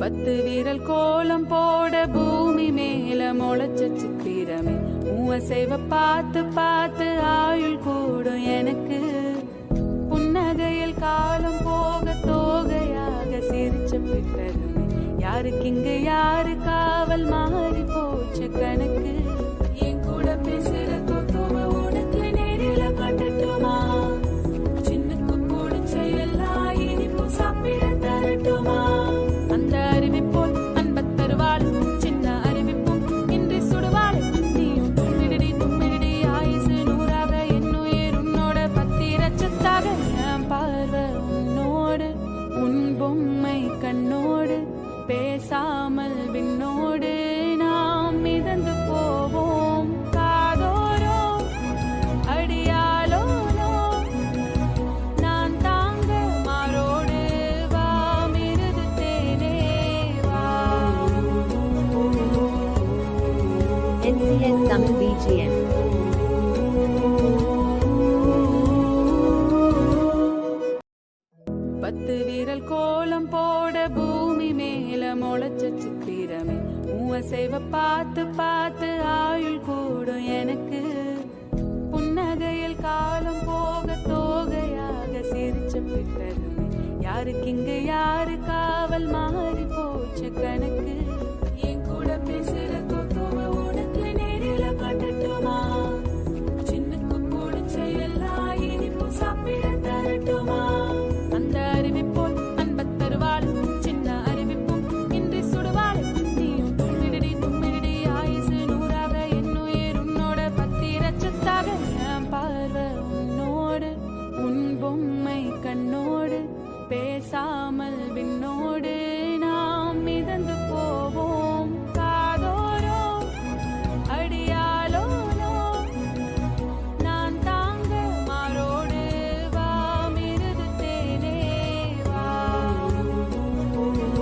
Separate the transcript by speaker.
Speaker 1: பத்து வீரல் கோலம் போட பூமி மேல முளைச்ச சித்திரமே. மூவசைவ பார்த்து பார்த்து ஆயுள் கூடும் எனக்கு. புன்னகையில் காலம் போக தோகையாக சிரிச்ச பிட்டருமே யாருக்கு இங்க யாரு காவல் மாறி போச்சு கணக்கு. என் கூட பேசுற தோத்துவ உனக்கு நேரில காட்டட்டுமா? சின்னுக்கு பிடிச்ச எல்லா இனிப்பும் சாப்பிட தரட்டுமா? பேசாமல் விண்ணோடு நாம் மிதந்து போவோம் காதோரோம் அடியாலோனோ நான் தாங்க மாறோடு வா மிருது தேனே வா
Speaker 2: NCS Tamil BGM.
Speaker 1: பத்து வீரல் கோலம் போட பூமி மேல முளைச்ச சித்திரமே. மூவசைவ பார்த்து பார்த்து ஆயுள் கூடும் எனக்கு. புன்னகையில் காலம் போக தோகையாக சிரிச்ச பிட்டதுமே யாருக்கு இங்க யாருக்கா பேசாமல் விண்ணோ